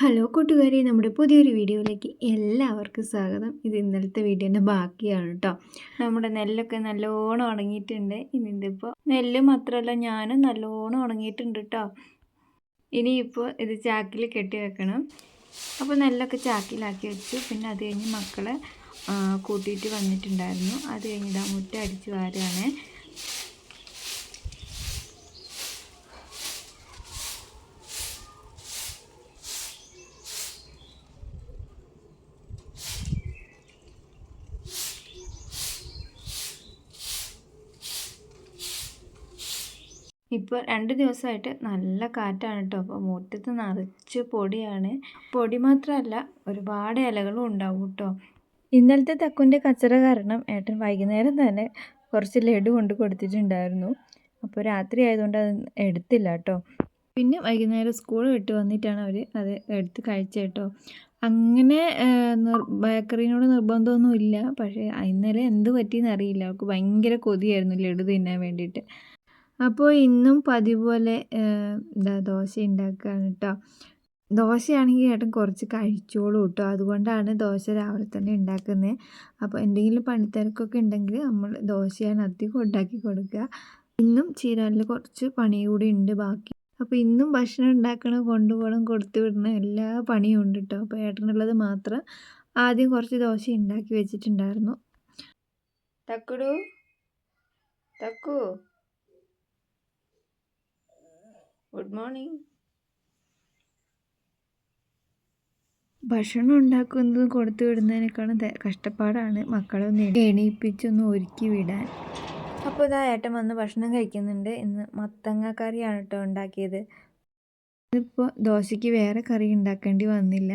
Hello കൂട്ടുകാരി നമ്മുടെ പുതിയൊരു വീഡിയോയിലേക്ക് എല്ലാവർക്കും സ്വാഗതം. ഇത് ഇന്നലത്തെ വീഡിയോന്റെ ബാക്കിയാണ് കേട്ടോ നമ്മുടെ നെല്ലൊക്കെ നല്ലോണം ഉണങ്ങിയിട്ടുണ്ട്. ഇനി ഇപ്പോൾ നെല്ല് മാത്രമല്ല ഞാനും നല്ലോണം ഉണങ്ങിയിട്ടുണ്ട് കേട്ടോ ഇനിയിപ്പോൾ ഇത് ചാക്കിൽ കെട്ടി വെക്കണം. അപ്പോൾ നെല്ലൊക്കെ ചാക്കിലാക്കി വെച്ചു. പിന്നെ അത് കഴിഞ്ഞ് മക്കളെ കൂട്ടിയിട്ട് വന്നിട്ടുണ്ടായിരുന്നു. അത് കഴിഞ്ഞ് ഇതാ മുറ്റ അടിച്ച് വാരുകയാണ് ഇപ്പോൾ രണ്ട് ദിവസമായിട്ട് നല്ല കാറ്റാണ് കേട്ടോ അപ്പോൾ മുറ്റത്ത് നിറച്ച് പൊടിയാണ്. പൊടി മാത്രമല്ല ഒരുപാട് ഇലകളും ഉണ്ടാവും കേട്ടോ ഇന്നലത്തെ തക്കുന്റെ കച്ചറ കാരണം ഏട്ടൻ വൈകുന്നേരം തന്നെ കുറച്ച് ലഡു കൊണ്ട് കൊടുത്തിട്ടുണ്ടായിരുന്നു. അപ്പോൾ രാത്രി ആയതുകൊണ്ട് അത് എടുത്തില്ല കേട്ടോ പിന്നെ വൈകുന്നേരം സ്കൂൾ വിട്ട് വന്നിട്ടാണ് അവർ അത് എടുത്ത് കഴിച്ചത് കേട്ടോ അങ്ങനെ ബേക്കറിനോട് നിർബന്ധമൊന്നുമില്ല. പക്ഷേ ഇന്നലെ എന്ത് പറ്റിയെന്ന് അറിയില്ല. ഭയങ്കര കൊതിയായിരുന്നു ലഡു തിന്നാൻ വേണ്ടിയിട്ട്. അപ്പോൾ ഇന്നും പതിവ് പോലെ എന്താ ദോശ ഉണ്ടാക്കുകയാണ് കേട്ടോ ദോശയാണെങ്കിൽ ഏട്ടൻ കുറച്ച് കഴിച്ചോളൂ കേട്ടോ അതുകൊണ്ടാണ് ദോശ രാവിലെ തന്നെ ഉണ്ടാക്കുന്നത് അപ്പോൾ എന്തെങ്കിലും പണിത്തിരക്കൊക്കെ ഉണ്ടെങ്കിൽ നമ്മൾ ദോശയാണ് അധികം ഉണ്ടാക്കി കൊടുക്കുക ഇന്നും ചീരാലിൽ കുറച്ച് പണി കൂടി ഉണ്ട് ബാക്കി. അപ്പോൾ ഇന്നും ഭക്ഷണം ഉണ്ടാക്കണം കൊണ്ടുപോകണം കൊടുത്തു വിടണം എല്ലാ പണിയും ഉണ്ട് കേട്ടോ അപ്പോൾ ഏട്ടനുള്ളത് മാത്രം ആദ്യം കുറച്ച് ദോശ ഉണ്ടാക്കി വെച്ചിട്ടുണ്ടായിരുന്നു. തക്കുടു തക്കു. ഗുഡ് മോർണിംഗ് ഭക്ഷണം ഉണ്ടാക്കുന്നതും കൊടുത്തു വിടുന്നതിനേക്കാളും കഷ്ടപ്പാടാണ് മക്കളെ ഒന്ന് എണീപ്പിച്ചൊന്ന് ഒരുക്കി വിടാൻ. അപ്പോൾ ഇതാ ഏട്ടൻ വന്ന് ഭക്ഷണം കഴിക്കുന്നുണ്ട്. ഇന്ന് മത്തങ്ങ കറിയാണ് കേട്ടോ ഉണ്ടാക്കിയത്. ഇതിപ്പോൾ ദോശയ്ക്ക് വേറെ കറി ഉണ്ടാക്കേണ്ടി വന്നില്ല.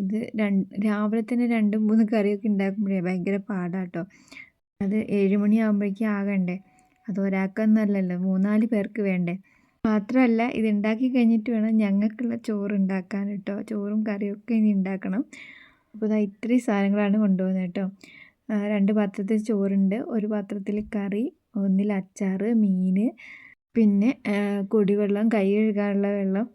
ഇത് രണ്ട് രാവിലെ തന്നെ രണ്ടും മൂന്ന് കറിയൊക്കെ ഉണ്ടാക്കുമ്പോഴേ ഭയങ്കര പാടാട്ടോ. അത് ഏഴുമണി ആകുമ്പോഴേക്കും ആകണ്ടേ. അത് ഒരാൾക്കൊന്നല്ലല്ലോ മൂന്നാൽ പേർക്ക് വേണ്ടേ. മാത്രമല്ല ഇത് ഉണ്ടാക്കി കഴിഞ്ഞിട്ട് വേണം ഞങ്ങൾക്കുള്ള ചോറ് ഉണ്ടാക്കാൻ കേട്ടോ. ചോറും കറിയൊക്കെ ഇനി ഉണ്ടാക്കണം. അപ്പോൾ ഇതാ ഇത്രയും സാധനങ്ങളാണ് കൊണ്ടുപോകുന്നത് കേട്ടോ. രണ്ട് പാത്രത്തിൽ ചോറുണ്ട് ഒരു പാത്രത്തിൽ കറി ഒന്നിൽ അച്ചാർ മീൻ പിന്നെ കുടിവെള്ളം കൈ കഴുകാനുള്ള വെള്ളം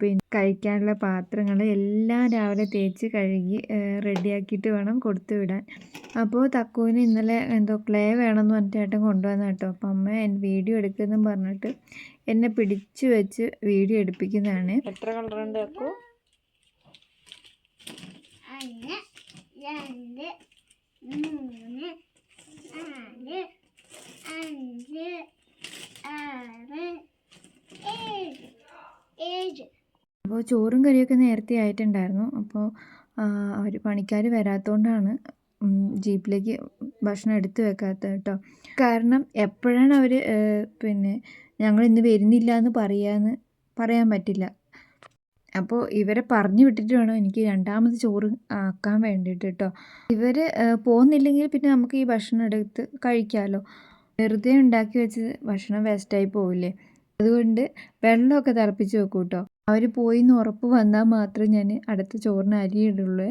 പിന്നെ കഴിക്കാനുള്ള പാത്രങ്ങൾ എല്ലാം രാവിലെ തേച്ച് കഴുകി റെഡിയാക്കിയിട്ട് വേണം കൊടുത്തു വിടാൻ. അപ്പോൾ തക്കുവിന് ഇന്നലെ എന്തോ ക്ലേ വേണമെന്ന് പറഞ്ഞിട്ട് ഏട്ടൻ കൊണ്ടുവന്ന കേട്ടോ. അപ്പം അമ്മ എന്റെ വീഡിയോ എടുക്കുന്നു പറഞ്ഞിട്ട് എന്നെ പിടിച്ചു വെച്ച് വീഡിയോ എടുപ്പിക്കുന്നതാണ്. എത്ര കളറുണ്ട് തക്കു? രണ്ട് മൂന്ന് നാല് അഞ്ച് ആറ് അപ്പോൾ ചോറും കറിയൊക്കെ നേരത്തെ ആയിട്ടുണ്ടായിരുന്നു. അപ്പോൾ അവർ പണിക്കാർ വരാത്തതുകൊണ്ടാണ് ജീപ്പിലേക്ക് ഭക്ഷണം എടുത്തു വെക്കാത്തത് കേട്ടോ. കാരണം എപ്പോഴാണ് അവർ പിന്നെ ഞങ്ങൾ ഇന്ന് വരുന്നില്ല എന്ന് പറയാന്ന് പറയാൻ പറ്റില്ല. അപ്പോൾ ഇവരെ പറഞ്ഞു വിട്ടിട്ട് വേണം എനിക്ക് രണ്ടാമത് ചോറ് ആക്കാൻ വേണ്ടിയിട്ട് കേട്ടോ. ഇവർ പോകുന്നില്ലെങ്കിൽ പിന്നെ നമുക്ക് ഈ ഭക്ഷണം എടുത്ത് കഴിക്കാമല്ലോ വെറുതെ ഉണ്ടാക്കി വെച്ച് ഭക്ഷണം വേസ്റ്റായി പോവില്ലേ? അതുകൊണ്ട് വെള്ളമൊക്കെ തിളപ്പിച്ച് വെക്കും കേട്ടോ അവർ പോയി എന്ന് ഉറപ്പ് വന്നാൽ മാത്രമേ ഞാൻ അടുത്ത ചോറിന് അരി ഇടുള്ളൂ.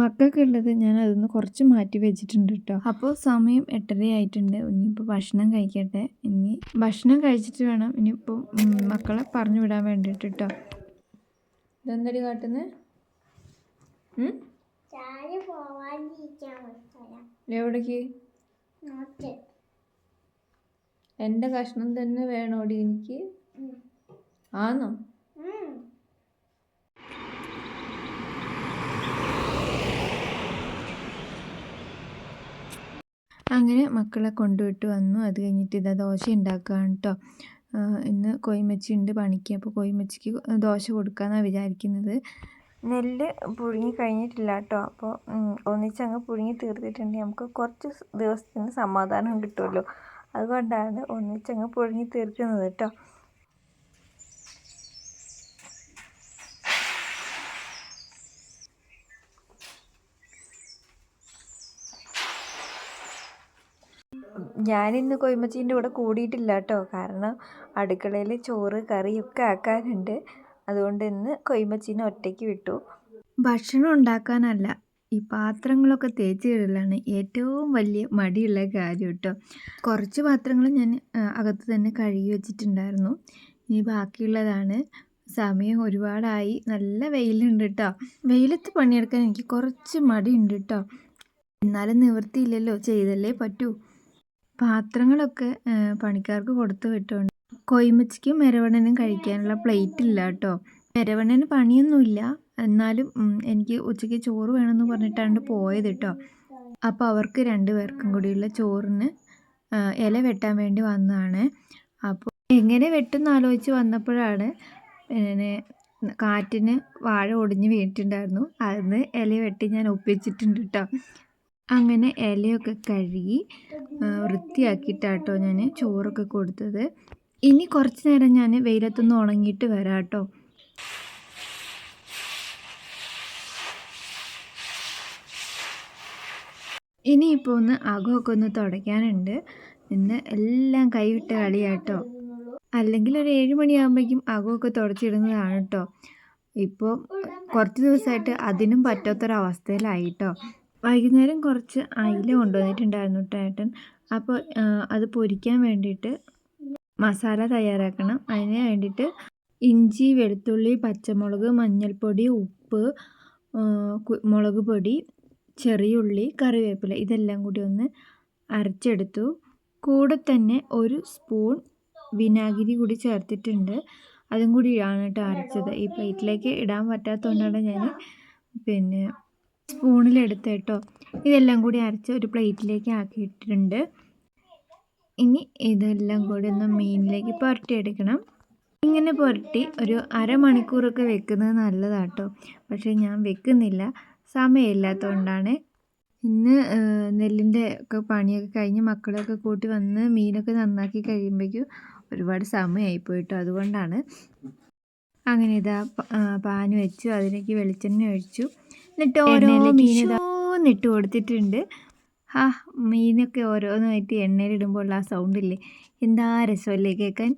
മക്കൾക്ക് ഉള്ളത് ഞാൻ അതൊന്ന് കുറച്ച് മാറ്റി വെച്ചിട്ടുണ്ട് കേട്ടോ അപ്പോൾ സമയം എട്ടര ആയിട്ടുണ്ട്. ഇനിയിപ്പോൾ ഭക്ഷണം കഴിക്കട്ടെ. ഇനി ഭക്ഷണം കഴിച്ചിട്ട് വേണം. ഇനിയിപ്പോൾ മക്കളെ പറഞ്ഞു വിടാൻ വേണ്ടിയിട്ട് കേട്ടോ ഇതെന്തടി കാട്ടുന്നത് എവിടേക്ക്? എന്റെ കഷ്ണം തന്നെ വേണോടി എനിക്ക്? ആന്നോ? അങ്ങനെ മക്കളെ കൊണ്ടുവിട്ട് വന്നു. അത് കഴിഞ്ഞിട്ട് ഇതാ ദോശ ഉണ്ടാക്കുകയാണ് കേട്ടോ ഇന്ന് കൊയ്മച്ചി ഉണ്ട് പണിക്ക്. അപ്പോൾ കോയിമച്ചിക്ക് ദോശ കൊടുക്കാമെന്നാണ് വിചാരിക്കുന്നത്. നെല്ല് പുഴുങ്ങി കഴിഞ്ഞിട്ടില്ല കേട്ടോ അപ്പോൾ ഒന്നിച്ചങ്ങ് പുഴുങ്ങി തീർത്തിട്ടുണ്ടെങ്കിൽ നമുക്ക് കുറച്ച് ദിവസത്തിന് സമാധാനം കിട്ടുമല്ലോ അതുകൊണ്ടാണ് ഒന്നിച്ചങ്ങ് പുഴുങ്ങി തീർക്കുന്നത് കേട്ടോ. ഞാനിന്ന് കൊയ്മച്ചീന്റെ കൂടെ കൂടിയിട്ടില്ല കേട്ടോ. കാരണം അടുക്കളയിൽ ചോറ് കറിയൊക്കെ ആക്കാനുണ്ട്. അതുകൊണ്ട് ഇന്ന് കൊയ്മച്ചീനെ ഒറ്റയ്ക്ക് വിട്ടു. ഭക്ഷണം ഉണ്ടാക്കാനല്ല. ഈ പാത്രങ്ങളൊക്കെ തേച്ച് കഴുകലാണ് ഏറ്റവും വലിയ മടിയുള്ള കാര്യം കേട്ടോ കുറച്ച് പാത്രങ്ങൾ ഞാൻ അകത്ത് തന്നെ കഴുകി വെച്ചിട്ടുണ്ടായിരുന്നു. ഇനി ബാക്കിയുള്ളതാണ്. സമയം ഒരുപാടായി. നല്ല വെയിലുണ്ട് കേട്ടോ വെയിലത്ത് പണിയെടുക്കാൻ എനിക്ക് കുറച്ച് മടിയുണ്ട് കേട്ടോ എന്നാലും നിവൃത്തിയില്ലല്ലോ. ചെയ്തല്ലേ പറ്റൂ. പാത്രങ്ങളൊക്കെ പണിക്കാർക്ക് കൊടുത്തു വിട്ടുണ്ട്. കൊയ്മച്ചയ്ക്കും മെരവണ്ണനും കഴിക്കാനുള്ള പ്ലേറ്റ് ഇല്ല കേട്ടോ മെരവണ്ണന് പണിയൊന്നുമില്ല. എന്നാലും എനിക്ക് ഉച്ചയ്ക്ക് ചോറ് വേണമെന്ന് പറഞ്ഞിട്ടാണ് പോയത് കേട്ടോ അപ്പോൾ അവർക്ക് രണ്ട് പേർക്കും കൂടിയുള്ള ചോറിന് ഇല വെട്ടാൻ വേണ്ടി വന്നതാണ്. അപ്പോൾ എങ്ങനെ വെട്ടുമെന്ന് ആലോചിച്ച് വന്നപ്പോഴാണ് പിന്നെ കാറ്റിന് വാഴ ഒടിഞ്ഞ് വീണിട്ടുണ്ടായിരുന്നു. അതിന് ഇല വെട്ടി ഞാൻ ഒപ്പിച്ചിട്ടുണ്ട് കേട്ടോ അങ്ങനെ ഇലയൊക്കെ കഴുകി വൃത്തിയാക്കിയിട്ടാട്ടോ ഞാൻ ചോറൊക്കെ കൊടുത്തത്. ഇനി കുറച്ച് നേരം ഞാൻ വെയിലത്തൊന്ന് ഉണങ്ങിയിട്ട് വരാം കേട്ടോ ഇനിയിപ്പോൾ ഒന്ന് അകമൊക്കെ ഒന്ന് തുടയ്ക്കാനുണ്ട്. ഇന്ന് എല്ലാം കൈവിട്ട കളിയാട്ടോ. അല്ലെങ്കിൽ ഒരു ഏഴ് മണിയാകുമ്പോഴേക്കും അകമൊക്കെ തുടച്ചിടുന്നതാണ് കേട്ടോ ഇപ്പോൾ കുറച്ച് ദിവസമായിട്ട് അതിനും പറ്റാത്തൊരവസ്ഥയിലായി കേട്ടോ വൈകുന്നേരം കുറച്ച് അയില കൊണ്ടുവന്നിട്ടുണ്ടായിരുന്നു ഏട്ടൻ. അപ്പോൾ അത് പൊരിക്കാൻ വേണ്ടിയിട്ട് മസാല തയ്യാറാക്കണം. അതിന് വേണ്ടിയിട്ട് ഇഞ്ചി വെളുത്തുള്ളി പച്ചമുളക് മഞ്ഞൾപ്പൊടി ഉപ്പ് മുളക് പൊടി ചെറിയുള്ളി കറിവേപ്പില ഇതെല്ലാം കൂടി ഒന്ന് അരച്ചെടുത്തു. കൂടെ തന്നെ ഒരു സ്പൂൺ വിനാഗിരി കൂടി ചേർത്തിട്ടുണ്ട്. അതും കൂടിയാണ് കേട്ടോ അരച്ചത്. ഈ പ്ലേറ്റിലേക്ക് ഇടാൻ പറ്റാത്തതുകൊണ്ടാണ് ഞാൻ പിന്നെ സ്പൂണിലെടുത്ത് കേട്ടോ. ഇതെല്ലാം കൂടി അരച്ച് ഒരു പ്ലേറ്റിലേക്ക് ആക്കിയിട്ടുണ്ട്. ഇനി ഇതെല്ലാം കൂടി ഒന്ന് മീനിലേക്ക് പുരട്ടിയെടുക്കണം. ഇങ്ങനെ പുരട്ടി ഒരു അരമണിക്കൂറൊക്കെ വെക്കുന്നത് നല്ലതാട്ടോ. പക്ഷേ ഞാൻ വെക്കുന്നില്ല. സമയമില്ലാത്തതുകൊണ്ടാണ് ഇന്ന് നെല്ലിന്റെ ഒക്കെ പണിയൊക്കെ കഴിഞ്ഞ് മക്കളെയൊക്കെ കൂട്ടി വന്ന് മീനൊക്കെ നന്നാക്കി കഴിയുമ്പോഴേക്കും ഒരുപാട് സമയമായി പോയിട്ടോ അതുകൊണ്ടാണ്. അങ്ങനെ ഇതാ പാൻ വെച്ചു അതിലേക്ക് വെളിച്ചെണ്ണ ഒഴിച്ചു. എന്നിട്ട് ഓരോ മീനിട്ട് കൊടുത്തിട്ടുണ്ട്. ആ മീനൊക്കെ ഓരോന്നായിട്ട് എണ്ണയിലിടുമ്പോൾ ഉള്ള ആ സൗണ്ടില്ലേ എന്താ രസമല്ലേ കേൾക്കാൻ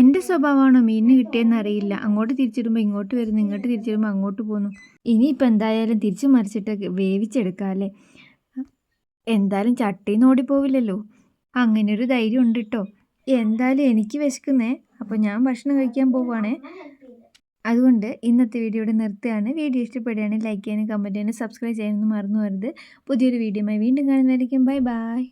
എന്റെ സ്വഭാവമാണോ? മീനിന് കിട്ടിയെന്ന് അറിയില്ല. അങ്ങോട്ട് തിരിച്ചിടുമ്പോൾ ഇങ്ങോട്ട് വരുന്നു ഇങ്ങോട്ട് തിരിച്ചിടുമ്പോൾ അങ്ങോട്ട് പോകുന്നു ഇനിയിപ്പോൾ എന്തായാലും തിരിച്ച് മറിച്ചിട്ട് വേവിച്ചെടുക്കാം അല്ലേ എന്തായാലും ചട്ടിന്ന് ഓടിപ്പോവില്ലല്ലോ. അങ്ങനെ ഒരു ധൈര്യം ഉണ്ട് കേട്ടോ എന്തായാലും എനിക്ക് വിശക്കുന്നേ. അപ്പോൾ ഞാൻ ഭക്ഷണം കഴിക്കാൻ പോവുകയാണേ അതുകൊണ്ട് ഇന്നത്തെ വീഡിയോ ഇവിടെ നിർത്തുകയാണ്. വീഡിയോ ഇഷ്ടപ്പെടുകയാണെങ്കിൽ ലൈക്ക് ചെയ്യാനും കമന്റ് ചെയ്യാനും സബ്സ്ക്രൈബ് ചെയ്യാനൊന്നും മറന്നു വരുത് പുതിയൊരു വീഡിയോയുമായി വീണ്ടും കാണുന്നതായിരിക്കും ബൈ ബൈ